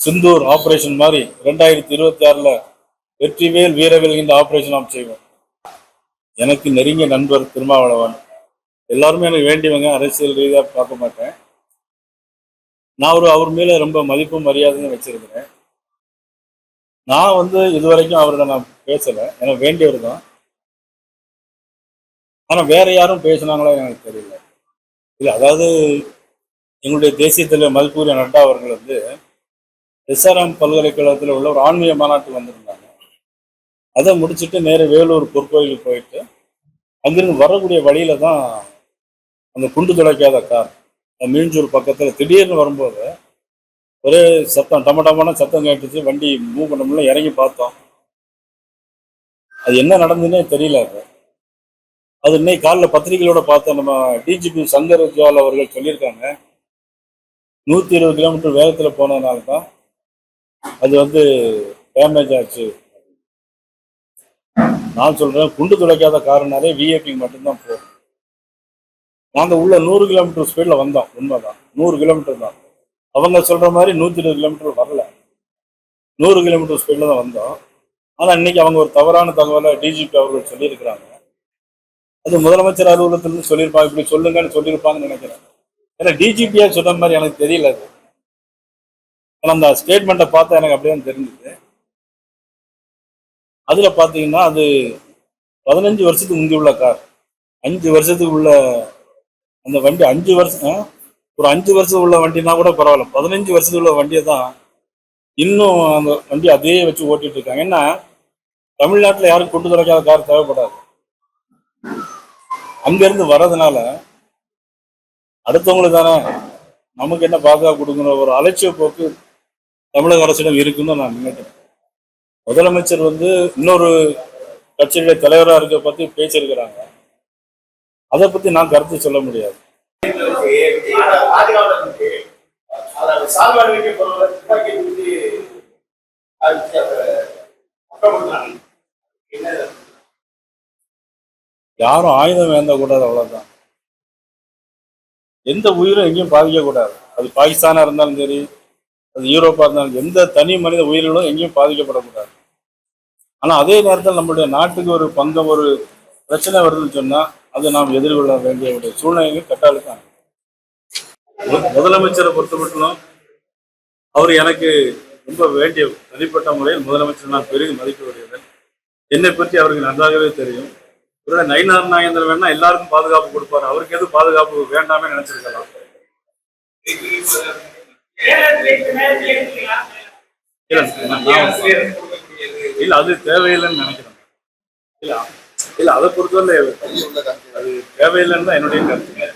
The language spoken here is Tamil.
சிந்தூர் ஆபரேஷன் மாதிரி ரெண்டாயிரத்தி இருபத்தி ஆறுல வெற்றிவேல் வீரவேல் இந்த ஆபரேஷன் நாம் செய்வோம். எனக்கு நெருங்கிய நண்பர் திருமாவளவன். எல்லாருமே எனக்கு வேண்டியவங்க அரசியல் ரீதியா பார்க்க மாட்டேன். நான் ஒரு அவர் மேல ரொம்ப மதிப்பும் மரியாதையும் வச்சிருக்கிறேன். நான் வந்து இதுவரைக்கும் அவர்கிட்ட நான் பேசல. எனக்கு வேண்டியவர் தான். ஆனா வேற யாரும் பேசுனாங்களா எனக்கு தெரியல. இல்ல அதாவது எங்களுடைய தேசிய தலைவர் மதிப்புரிய நட்டா அவர்கள் வந்து எஸ்ஆர்எம் பல்கலைக்கழகத்தில் உள்ள ஒரு ஆன்மீக மாநாட்டுக்கு வந்திருந்தாங்க. அதை முடிச்சுட்டு நேர வேலூர் பொற்கோயிலுக்கு போயிட்டு அங்கிருந்து வரக்கூடிய வழியில தான் அந்த குண்டு துளைக்காத கார் மீஞ்சூர் பக்கத்துல திடீர்னு வரும்போது ஒரே சத்தம் டம டமான சத்தம் கேட்டுச்சு. வண்டி மூவ் பண்ண முடியல இறங்கி பார்த்தோம். அது என்ன நடந்ததுன்னே தெரியல அது. அது இன்னைக்கு காலைல பத்திரிகைகளோட பார்த்தோம். நம்ம டிஜிபி சங்கர் ஜுவால் அவர்கள் சொல்லியிருக்காங்க. நூத்தி இருபது கிலோமீட்டர் வேகத்தில் போனதுனால தான் அது வந்து டேமேஜ் ஆச்சு. நான் சொல்றேன் குண்டு துளைக்காத காரணாலே விஐபி மட்டும்தான் போகும். நாங்க உள்ள நூறு கிலோமீட்டர் ஸ்பீட்ல வந்தோம் உண்மைதான். நூறு கிலோமீட்டர் தான். அவங்க சொல்ற மாதிரி நூத்தி இருபது கிலோமீட்டர் வரல. நூறு கிலோமீட்டர் ஸ்பீடில் தான் வந்தோம். ஆனா இன்னைக்கு அவங்க ஒரு தவறான தகவலை டிஜிபி அவர்கள் சொல்லியிருக்கிறாங்க. அது முதலமைச்சர் அலுவலகத்திலிருந்து சொல்லியிருப்பாங்க இப்படி சொல்லுங்கன்னு சொல்லியிருப்பாங்கன்னு நினைக்கிறேன். ஏன்னா டிஜிபியாக சொன்ன மாதிரி எனக்கு தெரியல அது. அந்த ஸ்டேட்மெண்ட்டை பார்த்தா எனக்கு அப்படியே தெரிஞ்சுது. அதுல பாத்தீங்கன்னா அது பதினஞ்சு வருஷத்துக்கு முந்தி உள்ள கார் அஞ்சு வருஷத்துக்கு உள்ள அந்த வண்டி அஞ்சு வருஷம் ஒரு அஞ்சு வருஷம் உள்ள வண்டினா கூட பரவாயில்ல. பதினஞ்சு வருஷத்துக்கு உள்ள வண்டியை தான் இன்னும் அந்த வண்டி அதே வச்சு ஓட்டிட்டு இருக்காங்க. ஏன்னா தமிழ்நாட்டுல யாரும் கொண்டு துறைக்காத கார் தேவைப்படாது. அங்க இருந்து வர்றதுனால அடுத்தவங்களுக்கு தானே நமக்கு என்ன பாதுகாப்பு கொடுக்குற ஒரு அலட்சிய போக்கு தமிழக அரசிடம் இருக்குன்னு நான் நினைக்கிறேன். முதலமைச்சர் வந்து இன்னொரு கட்சியுடைய தலைவராக இருக்க பத்தி பேசியிருக்கிறாங்க. அதை பத்தி நான் கருத்து சொல்ல முடியாது. யாரும் ஆயுதம் வேந்த கூடாது அவ்வளவுதான். எந்த உயிரும் எங்கேயும் பாதிக்க கூடாது அது பாகிஸ்தானா இருந்தாலும் சரி அது யூரோப்பாக இருந்தாலும் எந்த தனி மனித உயிர்களும் எங்கேயும் பாதிக்கப்படக்கூடாது. ஆனா அதே நேரத்தில் நம்மளுடைய நாட்டுக்கு ஒரு பங்கம் ஒரு பிரச்சனை வருதுன்னு சொன்னா அதை நாம் எதிர்கொள்ள வேண்டிய ஒரு சூழ்நிலைகள் கட்டாளுக்காங்க முதலமைச்சரை பொறுத்த மட்டும் அவர் எனக்கு ரொம்ப வேண்டிய தனிப்பட்ட முறையில் முதலமைச்சர் நான் பெரிதும் மதிக்க வருகிறேன் என்னை பற்றி அவருக்கு நன்றாகவே தெரியும். ஒருவேளை நயினார் நாகேந்திரன் வேணா எல்லாருக்கும் பாதுகாப்பு கொடுப்பாரு. அவருக்கு எதுவும் பாதுகாப்பு வேண்டாமே நினைச்சிருக்கலாம். இல்ல அது தேவையில்லைன்னு நினைக்கிறேன். இல்ல இல்ல அதை பொறுத்தவரை அது தேவையில்லைன்னு தான் என்னுடைய கருத்து.